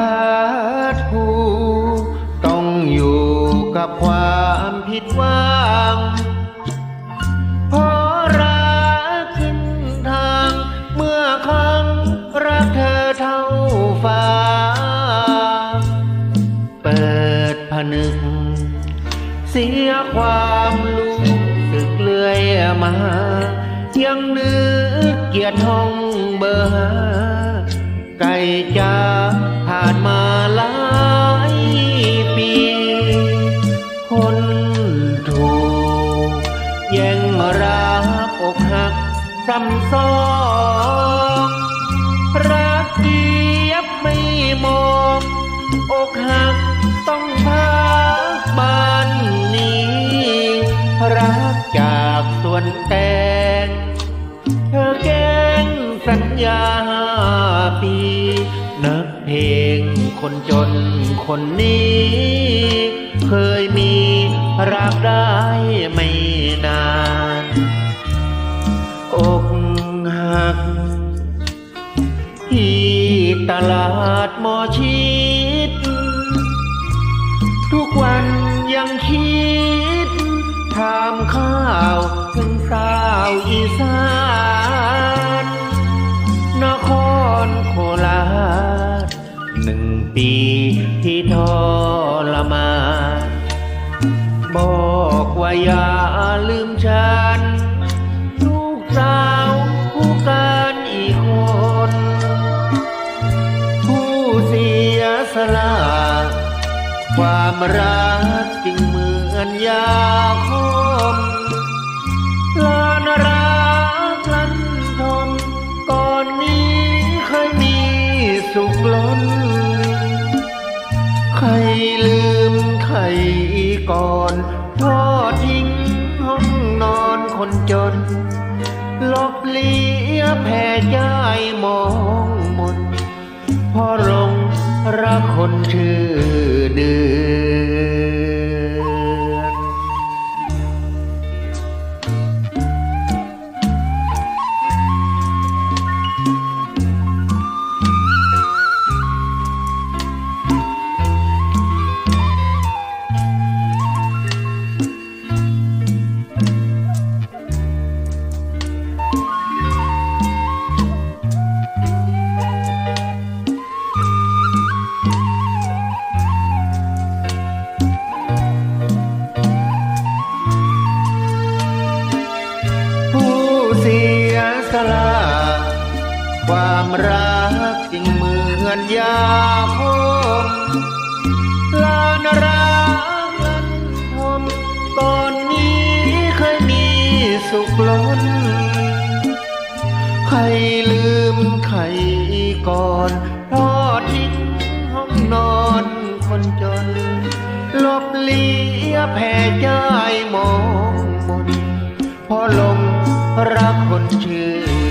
าทูต้องอยู่กับความผิดหวังพอรักขึ้นทาง เมื่อครั้งรักเธอเท่าฟ้า เปิดผนึก เสียความรู้สึกเลื่อยมา ยังนึกเกียดห้องเบอร์ ซ้ำซอนรักเกียบไม่มองอกหักต้องพักบ้านนี้ รักจากส่วนแต่งเธอแกงสัญญาห้าปี นักเพลงคนจนคนนี้ เคยมีรักได้ไม่นาน ที่ตลาดหมอชิด ทุกวันยังคิดถามข้าวถึงสาวอีสานนครโคราชหนึ่งปีที่ทรมานบอกว่าอย่าลืมฉัน ละความรักจริงเหมือนยาคมลานรักลันทมก่อนนี้เคยมีสุขล้น ใครลืมใครก่อนทอทิ้งห้องนอนคนจนลบเลียแผ่ใจมองมนพอลง รักคนชื่อเดือ ความรักจึงเหมือนยาคมลานรักนันทมตอนนี้เคยมีสุขล้น ใครลืมใครก่อนทอดทิ้งห้องนอนคนจน ลบเลียแผ่ใจมองมนพอลงรักคนชื่อ